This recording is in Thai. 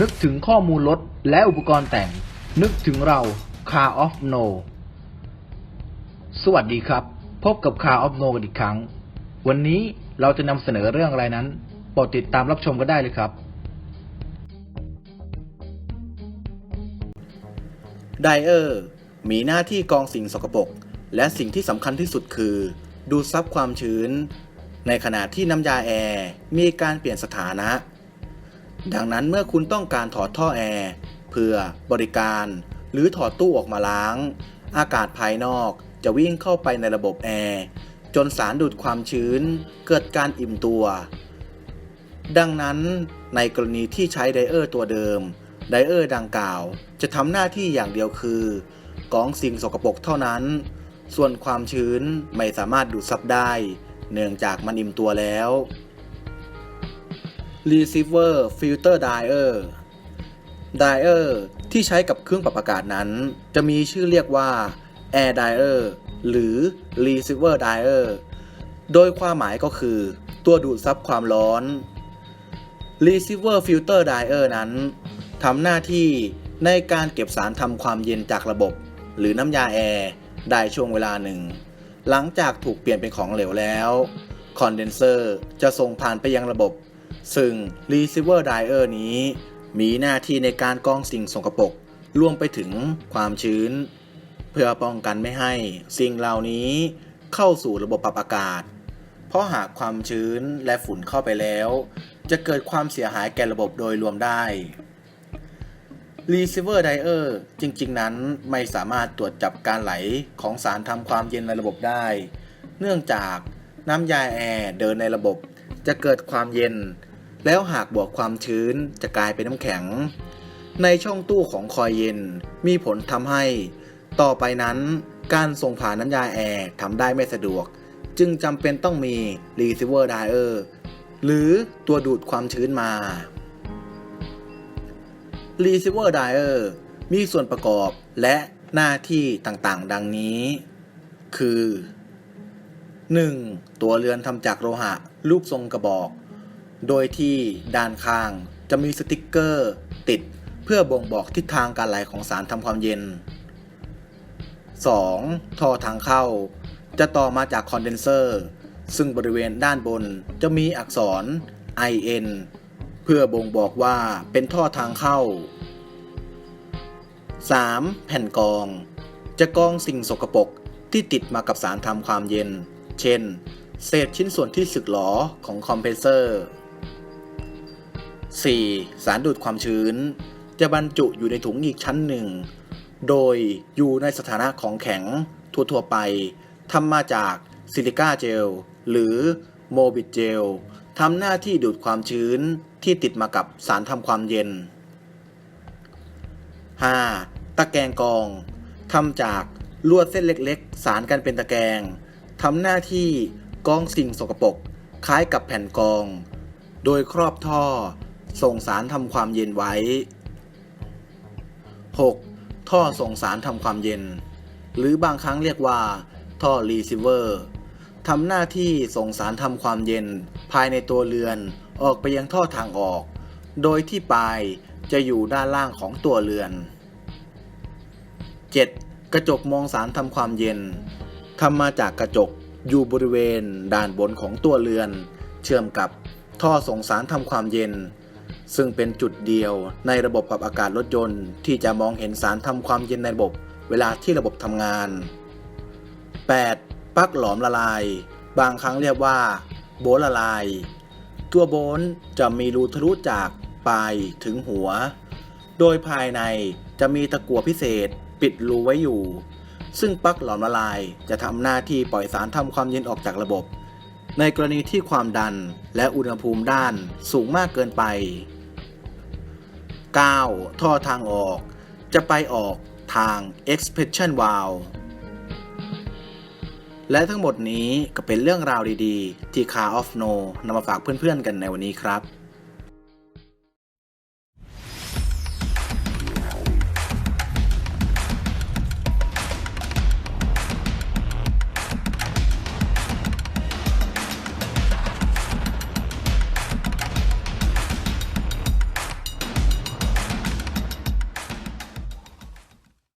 นึกถึงข้อมูลรถและอุปกรณ์แต่ง นึกถึงเรา Car of No สวัสดีครับ พบกับ Car of No กันอีกครั้ง วันนี้เราจะนำเสนอเรื่องอะไรนั้นโปรดติดตามรับชมกันได้เลยครับ ไดเออร์มีหน้าที่กองสิ่งสกปรกและสิ่งที่สำคัญที่สุดคือ ดูดซับความชื้น ในขณะที่น้ำยาแอร์มีการเปลี่ยนสถานะ ดังนั้นเมื่อคุณต้องการถอดท่อแอร์เพื่อบริการ หรือถอดตู้ออกมาล้าง อากาศภายนอกจะวิ่งเข้าไปในระบบแอร์จนสารดูดความชื้น เกิดการอิ่มตัว ดังนั้นในกรณีที่ใช้ไดเออร์ตัวเดิม ไดเออร์ดังกล่าว จะทำหน้าที่อย่างเดียวคือกองสิ่งสกปรกเท่านั้น ส่วนความชื้นไม่สามารถดูดซับได้ เนื่องจากมันอิ่มตัวแล้ว Receiver Filter Dryer Dryer ที่ใช้กับเครื่องปรับอากาศนั้น จะมีชื่อเรียกว่า Air Dryer หรือ Receiver Dryer โดยความหมายก็คือ ตัวดูดซับความร้อน Receiver Filter Dryer นั้นทำหน้าที่ในการเก็บสารทำความเย็นจากระบบ หรือน้ำยาแอร์ได้ช่วงเวลาหนึ่ง หลังจากถูกเปลี่ยนเป็นของเหลวแล้ว คอนเดนเซอร์จะส่งผ่านไปยังระบบ ซึ่ง Receiver Dryer นี้ มีหน้าที่ในการกรองสิ่งสกปรกรวมไปถึงความชื้น เพื่อป้องกันไม่ให้สิ่งเหล่านี้เข้าสู่ระบบปรับอากาศ เพราะหากความชื้นและฝุ่นเข้าไปแล้ว จะเกิดความเสียหายแก่ระบบโดยรวมได้ Receiver Dryer จริง ๆ นั้นไม่สามารถตรวจจับการไหลของสารทำความเย็นในระบบได้ เนื่องจากน้ำยาแอร์เดินในระบบจะเกิดความเย็น แล้วหากบวกความชื้นจะกลายเป็นน้ำแข็ง ในช่องตู้ของคอยเย็นมีผลทำให้ ต่อไปนั้นการส่งผ่านน้ำยาแอร์ทำได้ไม่สะดวก จึงจำเป็นต้องมี Receiver Dryer หรือตัวดูดความชื้นมา Receiver Dryer มีส่วนประกอบและหน้าที่ต่างๆ ดังนี้ คือ 1. ตัวเรือนทำจากโลหะ รูปทรงกระบอก โดยที่ด้านข้างจะมีสติกเกอร์ติดเพื่อบ่งบอกทิศทางการไหลของสารทำความเย็น 2. ท่อทางเข้า จะต่อมาจากคอนเดนเซอร์ ซึ่งบริเวณด้านบนจะมีอักษร IN เพื่อบ่งบอกว่าเป็นท่อทางเข้า 3. แผ่นกอง จะกองสิ่งสกปรกที่ติดมากับสารทำความเย็น เช่น เศษชิ้นส่วนที่สึกหรอของคอมเพรสเซอร์ 4. สารดูดความชื้น จะบรรจุอยู่ในถุงอีกชั้นหนึ่ง โดยอยู่ในสถานะของแข็งทั่วๆไปทำมาจากซิลิก้าเจล หรือโมบิดเจลทำหน้าที่ดูดความชื้นที่ติดมากับสารทำความเย็น 5. ตะแกรงกองทำจากลวดเส้นเล็กๆ สารกันเป็นตะแกรงทำหน้าที่กองสิ่งสกปรกคล้ายกับแผ่นกอง โดยครอบท่อ ส่งสารทำความเย็นไว้ 6. ท่อส่งสารทำความเย็น หรือบางครั้งเรียกว่า ท่อรีซิเวอร์ทำหน้าที่ส่งสารทำความเย็นภายในตัวเรือนออกไปยังท่อทางออก โดยที่ปลายจะอยู่ด้านล่างของตัวเรือน 7. กระจกมองสารทำความเย็นทำมาจากกระจกอยู่บริเวณด้านบนของตัวเรือน เชื่อมกับท่อส่งสารทำความเย็น ซึ่งเป็นจุดเดียวในระบบปรับอากาศรถยนต์ ที่จะมองเห็นสารทำความเย็นในระบบเวลาที่ระบบทำงาน 8. ปลั๊กหลอมละลาย บางครั้งเรียกว่า โบลละลาย ตัวโบนจะมีรูทะลุจากปลายถึงหัว โดยภายในจะมีตะกั่วพิเศษปิดรูไว้อยู่ ซึ่งปลั๊กหลอมละลายจะทำหน้าที่ปล่อยสารทำความเย็นออกจากระบบ ในกรณีที่ความดันและอุณหภูมิด้านสูงมากเกินไป 9. ท่อทางออก จะไปออกทาง expansion valve และทั้งหมดนี้ก็เป็นเรื่องราวดีๆ ที่ Car of No นำมาฝากเพื่อนๆกันในวันนี้ครับ